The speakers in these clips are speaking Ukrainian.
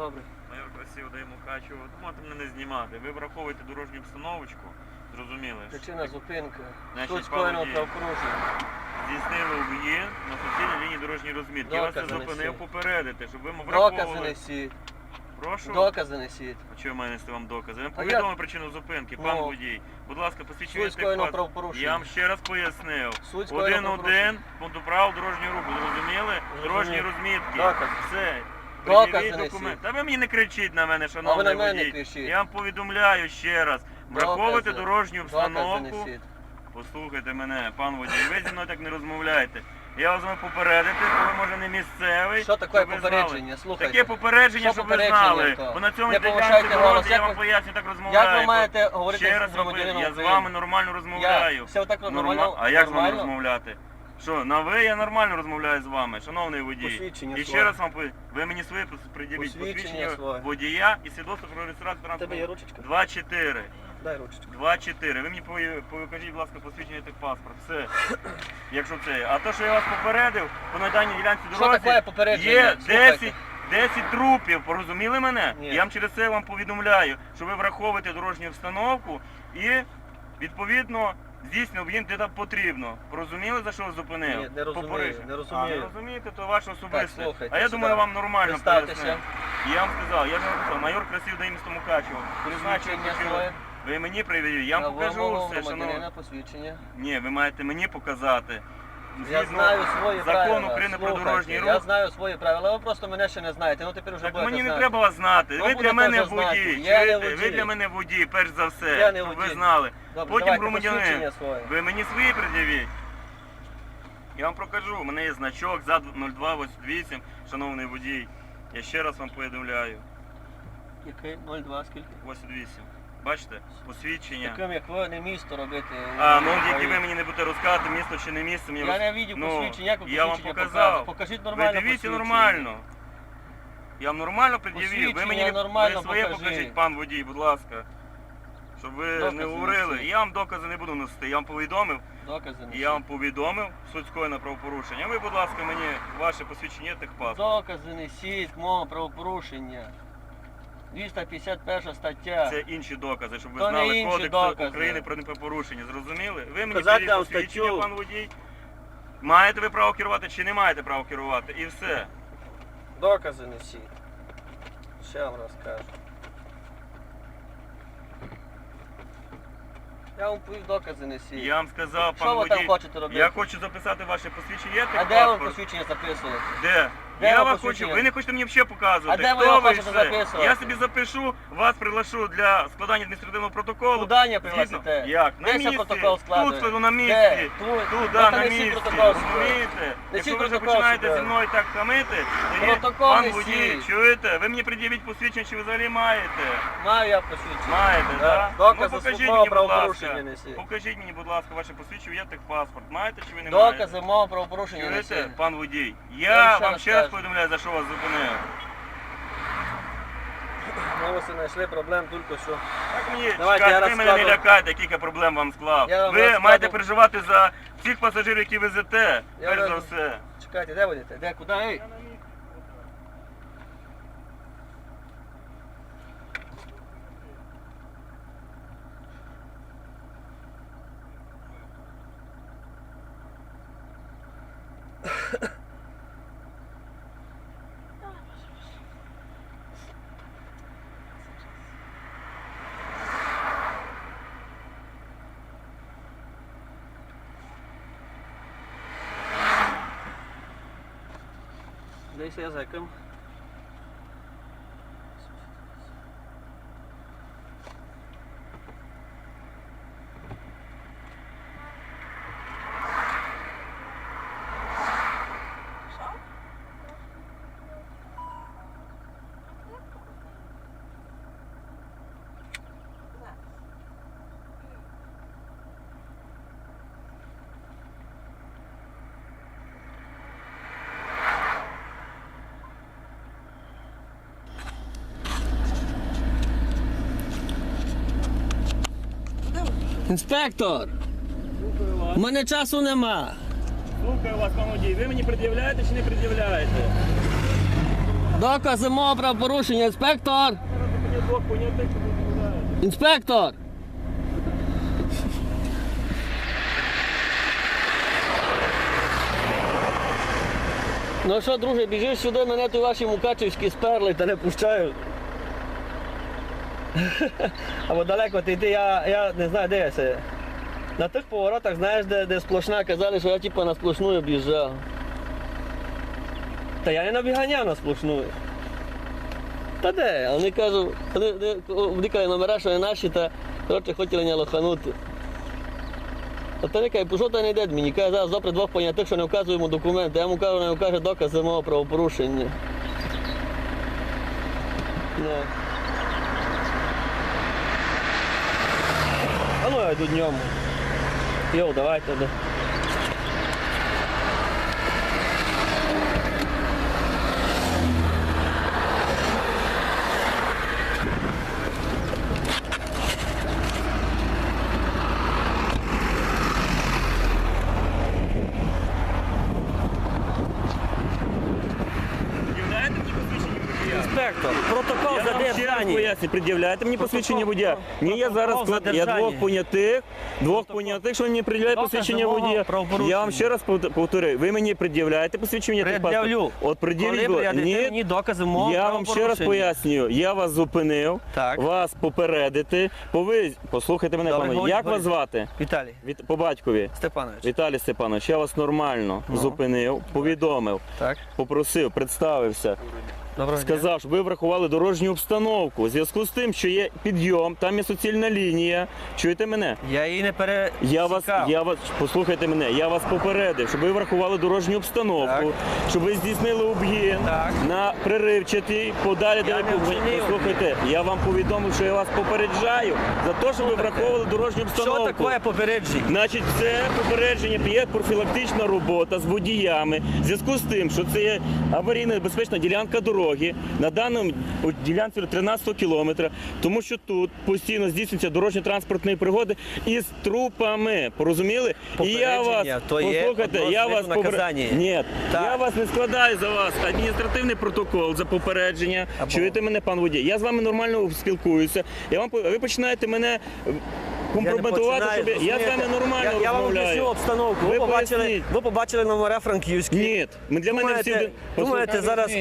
Добре. Майор красиво дає Мукачево. Можете мене не знімати. Ви враховуєте дорожню обстановочку. Зрозуміли? Причина Суть скоєного Павло, правопорушення. Здійснили об'їзд на суцільній лінії дорожньої розмітки. Я вас це Докази зупинив несіть. попередити, щоб ви Докази враховували. несіть. Прошу. Докази несіть. А чого я маю нести вам докази? Я вам А повідомив як? причину зупинки, Ну. пан водій. Будь ласка, посвідчуйте Суть пас. правопорушення. Я вам ще раз пояснив. Суть скоєного Один один правопорушення. пункту правил дорожнього руху. Зрозуміли? Дорожні розмітки. Докази. Все. Докази Пред'явіть несіть. документ. Та ви мені не кричіть на мене, шановний на мене водій. кричіть. Я вам повідомляю ще раз. Враховуйте Докази. дорожню Докази обстановку. несіть. Послухайте мене, пан водій, ви зі мною так не розмовляєте. Я вас маю попередити, коли може не місцевий. Що таке щоб ви знали. попередження? Слухайте. Таке попередження, Що щоб ви попередження знали. то? Бо на цьому Не ділянці повишайте голос. я Як вам ви- поясню, так розмовляю. Як ви маєте говорити Ще з раз вам поясню, громадянином я з України? вами нормально розмовляю. Я все так Норма- нормально. А як з вами нормально? розмовляти? Що, на ви я нормально розмовляю з вами, шановний водій. Посвідчення І ще своє. раз вам по- ви мені своє пред'явіть Посвідчення посвідчення своє. водія і свідоцтво про реєстрацію Тебе є транспорту. ручечка? 2-4. Дай ручечку. 2-4. Ви мені пові- покажіть, будь ласка, посвідчення техпаспорт. Все. Якщо це. А то, що я вас попередив, по на даній ділянці Що таке попередження? є Слухайте. 10, 10 трупів. Порозуміли мене? Ні. Я вам через це вам повідомляю, що ви враховуєте дорожню обстановку і відповідно здійснює об'єкт, де там потрібно. Порозуміли, за що зупинив? Ні, не розумію, не розумію. А, не розумієте, то ваше особисте. слухайте а я сюди. думаю, вам нормально Представтеся. пояснив. Я вам сказав, я ж вам сказав, майор красив до місто Мукачево. Призначення своє. Ви мені привели, я вам покажу все, що шановні. посвідчення. Ні, ви маєте мені показати. Я Згідно знаю свої Закон правила. України про Слухайте, дорожній Я рух. знаю свої правила, ви просто мене ще не знаєте. Ну тепер вже Так будете мені не знати. треба вас знати. Ви для будете мене вже знати. водій. Я не чуєте? Ви водій. для мене водій, перш за все. Я не щоб ви водій. знали. Добре, Потім давайте громадянин. посвідчення своє. Ви мені свої пред'явіть. Я вам покажу. У мене є значок за 0288, шановний водій. Я ще раз вам повідомляю. Який? 02, скільки? 88. Бачите? Посвідчення. Таким як ви, не місто робити. А, ну які ви мені не будете розказати, місто чи не місто, мені Я роз- не бачив Ну, посвідчення, як ви я вам посвідчення показав. показали? Покажіть нормально Ви дивіться посвідчення. нормально. Я вам нормально пред'явив. Ви Посвідчення мені нормально ви своє покажіть. покажіть, пан водій, будь ласка. Щоб ви Докази не говорили. Я вам докази не буду носити. Я вам повідомив. Докази не Я вам повідомив суть скоєного правопорушення. Ви, будь ласка, мені ваше посвідчення техпаспорт. Докази несіть мого правопорушення. 251 стаття. Це інші докази, щоб ви То не знали інші кодекс докази. України про непорушення. Зрозуміли? Ви мені підійдіть вам посвідчення, статтю. пан водій. Маєте ви право керувати чи не маєте права керувати? І все. Докази несіть. Ще вам розкажу. Я вам повів докази несіть. Я вам сказав, Що пан ви там водій. хочете робити? Я хочу записати ваше посвідчення. Є А де ви посвідчення записуєте? Де? Я вас хочу. Ви не хочете мені взагалі показувати. А де ви його хочете все? записувати? Я собі запишу, вас приглашу для складання адміністративного протоколу. Куди не пригласите? Як? На Де місці. протокол? Тут складу на місці. Де? Тут? Тут, Ну, да, на місці. протокол. Розумієте? Якщо ви вже протокол починаєте зі мною так хамити, тоді, Протокол пан несіть. водій, чуєте? Ви мені пред'явіть посвідчення, чи ви взагалі маєте? Маю я посвідчення. Маєте, Да. так? Докази ну, покажіть мені, будь правопорушення ласка. несіть. Покажіть мені, будь ласка, ваше посвідчення, є техпаспорт. Маєте чи ви не маєте? Докази мого правопорушення Чуєте, несіть. пан водій? Я Я вам ще вам раз ще раз кажу. за що вас зупиняє? Ми ось і знайшли проблем тільки що. Так мені Давайте, чекайте, я ви мене не розкладу. лякайте, яких я проблем вам склав. Я вам ви розкладу. маєте переживати за всіх пасажирів, які везете, Я перш за все. Чекайте, де будете? Де, куди? Ей? seja é Zecam. Інспектор, Слухаю вас. у мене часу нема. Слухаю вас, пан водій. Ви мені пред'являєте чи не пред'являєте? Докази мого правопорушення, інспектор! Мені двох понятих, що ви пред'являєте. Інспектор! Ну що, друже, біжиш сюди, мене тут ваші мукачівські сперли та не пущають. Або далеко ти йти, я, я не знаю, де я це. На тих поворотах, знаєш, де, де сплошна, казали, що я типу на сплошну об'їжджав. Та я не набіганяв на сплошну. Та де? Вони кажуть, вони, вони номера, що не наші, та коротше хотіли не лоханути. А та не каже, що та не йде мені? Каже, зараз допри двох понятих, що не вказуємо документи. Я йому кажу, не вкаже докази мого правопорушення. Ну. А ну я йду днем. Йоу, давайте. Інспектор, протокол Я вам ще раз поясню, пред'являєте мені посвідчення водія. Ні, я зараз протокол склад... я двох понятих, двох понятих, що мені Докази посвідчення мого водія. правопорушення. Я вам ще раз повт- повторюю, ви мені пред'являєте посвідчення техпаспорта? Пред'явлю. От пред'явіть, будь Ні, мені докази мого я вам ще раз правопорушення. пояснюю, я вас зупинив, Так. вас попередити, пови... послухайте мене, Добре, пане, говоріть, як вас звати? Віталій Від... По батькові. Степанович. Віталій Степанович, я вас нормально Ну. зупинив, повідомив, Так. попросив, представився. Доброго дня. Сказав, щоб ви врахували дорожню обстановку. У зв'язку з тим, що є підйом, там є суцільна лінія. Чуєте мене? Я її не пере... Я вас, я вас, послухайте мене, я вас попередив, щоб ви врахували дорожню обстановку, щоб ви здійснили обгін Так. на приривчатий, подалі Я не вчинив Послухайте, я вам повідомив, що я вас попереджаю за те, щоб ви враховували дорожню Що обстановку. таке попередження? Значить, це попередження є профілактична робота з водіями. В зв'язку з тим, що це є аварійна безпечна ділянка дороги на даному ділянці 13 кілометра, тому що тут постійно здійснюються дорожньо-транспортні пригоди із трупами. Порозуміли? І я вас то є послухайте, я вас попер- Ні, Так. я вас не складаю за вас адміністративний протокол за попередження. Або- Чуєте мене, пан водій? Я з вами нормально спілкуюся. Я вам ви починаєте мене. Компрометувати, я- я з вами нормально я, я вам розмовляю. об'ясню обстановку. Ви, Ви побачили, поясніть. ви побачили номера франківські. Ні, ми для мене всі Думаєте, один- думаєте зараз...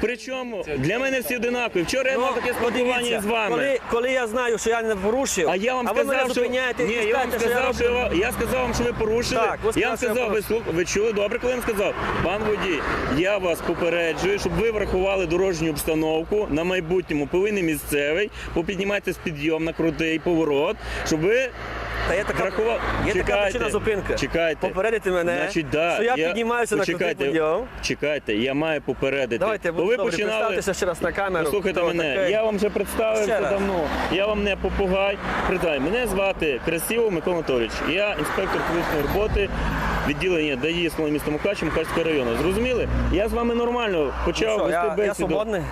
Причому для мене всі одинакові. Вчора я Ну, мав таке спілкування подивіться, з вами. Коли, коли я знаю, що я не порушив, А я вам ви мене сказав, що зупиняєте ні, і я вам скажете, сказав, що я, роблю- вам- я сказав вам, що ви порушили. Так, ви я вам що я сказав, ви слух- ви чули добре, коли я вам сказав, пан водій, я вас попереджую, щоб ви врахували дорожню обстановку на майбутньому, повинен місцевий, попіднімайтесь підйом на крутий поворот, щоб ви Та є така, врахували. є така причина зупинки. Чекайте. Попередити мене, Значить, да, що я, піднімаюся на крутий почекайте, підйом. Чекайте, я маю попередити. Давайте, Бо ви ви добре, починали. представтеся ще раз на камеру. Послухайте мене, такий. я вам вже Ще представився раз. давно. Я вам не попугай. Притай, мене звати Красивов Микола Анатолійович. Я інспектор поліцейської роботи відділення ДАІ Смоли міста Мукачево Мукачського району. Зрозуміли? Я з вами нормально почав Ну Що, вести я, я бесіду. свободний?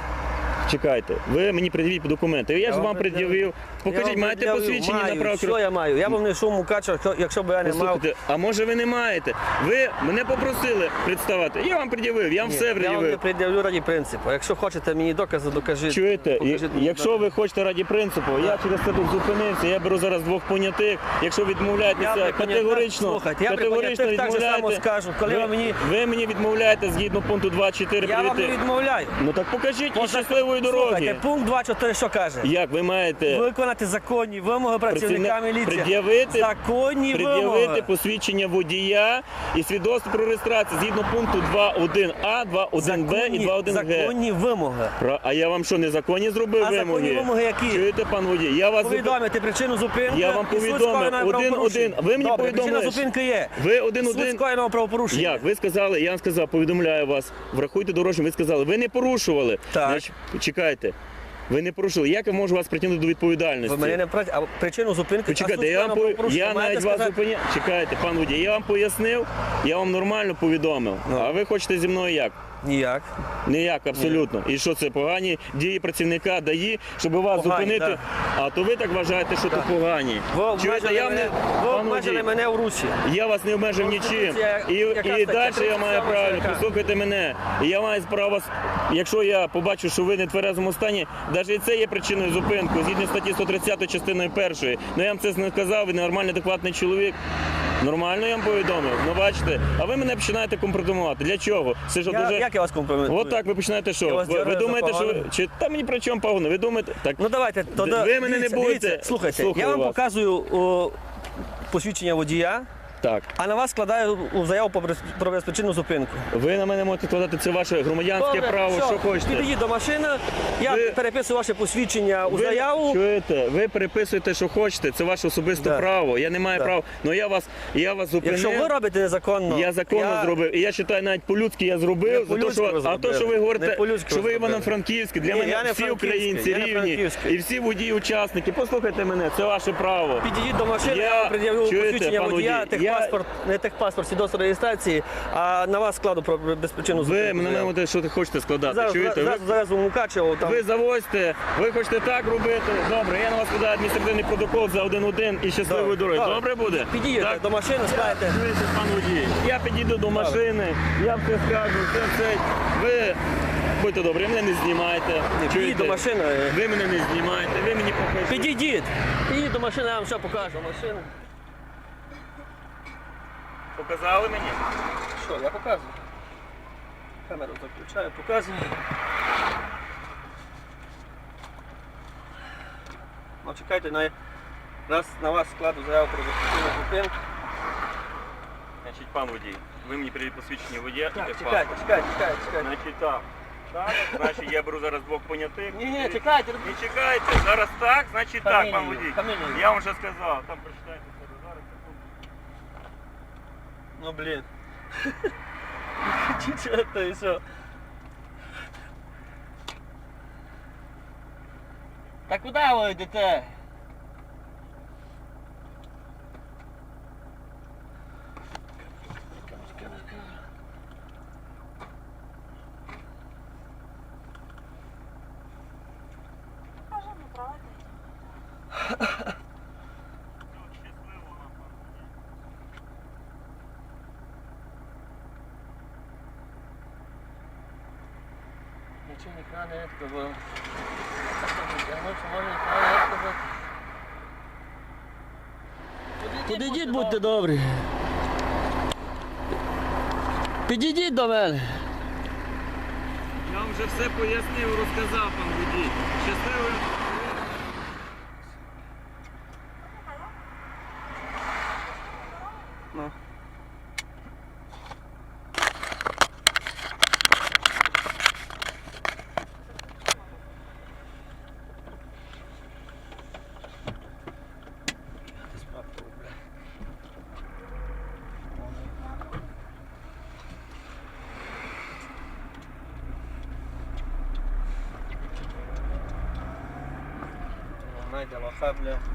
Чекайте, ви мені пред'явіть документи. Я, ж вам пред'явив. Покажіть, маєте посвідчення на право Що я маю? Я вам несу мукача, якщо- якщо б я не мав. Послухайте, а може ви не маєте? Ви мене попросили представати. Я вам пред'явив, я вам Ні, все я вам не пред'явив. пред'явлю раді принципу. Якщо хочете мені докази, докажіть. Чуєте, Покажіть мені якщо докази. ви хочете раді принципу, я через це тут зупинився, я беру зараз двох понятих. Якщо Я відмовляєтеся при понятих- категорично, Слухайте, я при категорично понятих так же само відмовляєте, скажу, коли ви, мені- ви мені відмовляєте згідно пункту 2.4 Я вам не відмовляю. Ну так покажіть і щасливої Слухайте, дороги. пункт 2.4 що каже? Як ви маєте Виконати законні вимоги працівника Працівник- міліції. пред'явити- законні пред'явити посвідчення водія і свідоцтво про реєстрацію згідно пункту 2.1а, 2.1б і 2.1г. законні вимоги. А я вам що, незаконні зробив А вимоги? законні вимоги які? Чуєте, пан водій? Я вас Повідомити причину зупинки. Я вам повідомив. Один- один. Ви мені Добре, повідомили, Причина зупинки є. Ви один-один. Скоєного правопорушення. Як? Ви сказали, я вам сказав, повідомляю вас, врахуйте дорожню, ви сказали, ви не порушували. Так. Значить, чекайте. Ви не порушили. Як я можу вас притягнути до відповідальності? Ви мене не прать, а причину зупинки. Почекайте, я вам по... я навіть сказати... вас сказати? Чекайте, пан водій, я вам пояснив, я вам нормально повідомив. Ну. А ви хочете зі мною як? Ніяк. Ніяк, абсолютно. І що це погані дії працівника дає, щоб вас Погані, зупинити? так. А то ви так вважаєте, що то погані. Ви обмежили, я, мене, не, ви обмежили мене в Русі. я вас не обмежив нічим. І, і далі я маю право, послухайте мене. І я маю право, якщо я побачу, що ви не в тверезому стані, навіть це є причиною зупинку, згідно статті 130 частиною першої. Ну я вам це не сказав, ви нормальний, адекватний чоловік. Нормально я вам повідомив. Ну бачите, а ви мене починаєте компрометувати. Для чого? Це ж Я, дуже. Як я вас компрометую? От так ви починаєте Я що? вас Ви, ви дергаю за думаєте, що ви чи та мені при чому погано? Ви думаєте, так Ну давайте, то Ви мене не будете. Слухайте, Слухаю я вам вас. показую о, посвідчення водія, так. а на вас складаю заяву про без- про безпричинну зупинку. Ви на мене можете складати це ваше громадянське Добре, право, все, що хочете. Підійдіть до машини, я Ви- переписую ваше посвідчення у Ви заяву. чуєте, ви переписуєте, що хочете, це ваше особисте Да. право. Я не маю Да. права. Ну я вас, я вас зупинив. Якщо ви робите незаконно, Я законно я- зробив. І я вважаю, навіть по-людськи я Не зробив. За те, що, а то, що ви говорите, що ви. Івано-Франківські, для Ні, мене не всі українці я рівні. І всі водії учасники. Послухайте мене, це ваше право. Підійдіть до машини, Я- вам пред'явлю посвідчення водія, техпаспорт, не техпаспорт, свідоцтво реєстрації, а на вас складу про безпричинну зупинку. Ви мене можете, що ти хочете складати. Зараз, Чуєте? зараз, Ви- зараз у Мукачево там. Ви завозьте, ви хочете так робити. Добре, я на вас складаю адміністративний протокол за один-один і щасливої дороги. добре. Добре буде? Підійдете Так? до машини, скажете. Дивіться, пан водій. Я підійду до машини, я все скажу, все це. Ви будьте добрі, мене не знімайте. Підійдіть до машини. Ви мене не знімайте, ви мені покажете. Підійдіть. Підійдіть до машини, я вам ще покажу. Машину. Показали мені? Що, я показую. Камеру заключаю, показую. Ну, чекайте, на, раз на вас складу заяву про безпечну зупинку. Значить, пан водій, ви мені перед посвідчення водія і Так, техпаспорт. чекайте, чекайте, чекайте, чекайте. Значить так. Так, значить я беру зараз двох понятих. Ні, ні, чекайте. Не чекайте, зараз так, значить так, пан Фамілію, водій. фамілію. Я вам вже сказав, там прочитайте. Ну блін. Чого то і все. Та куди ви йдете? Нічого ніхто не відказав. Підійдіть, будьте добрі. Підійдіть до мене. Я вам вже все пояснив, розказав, пан водій. Щасливої. Fable.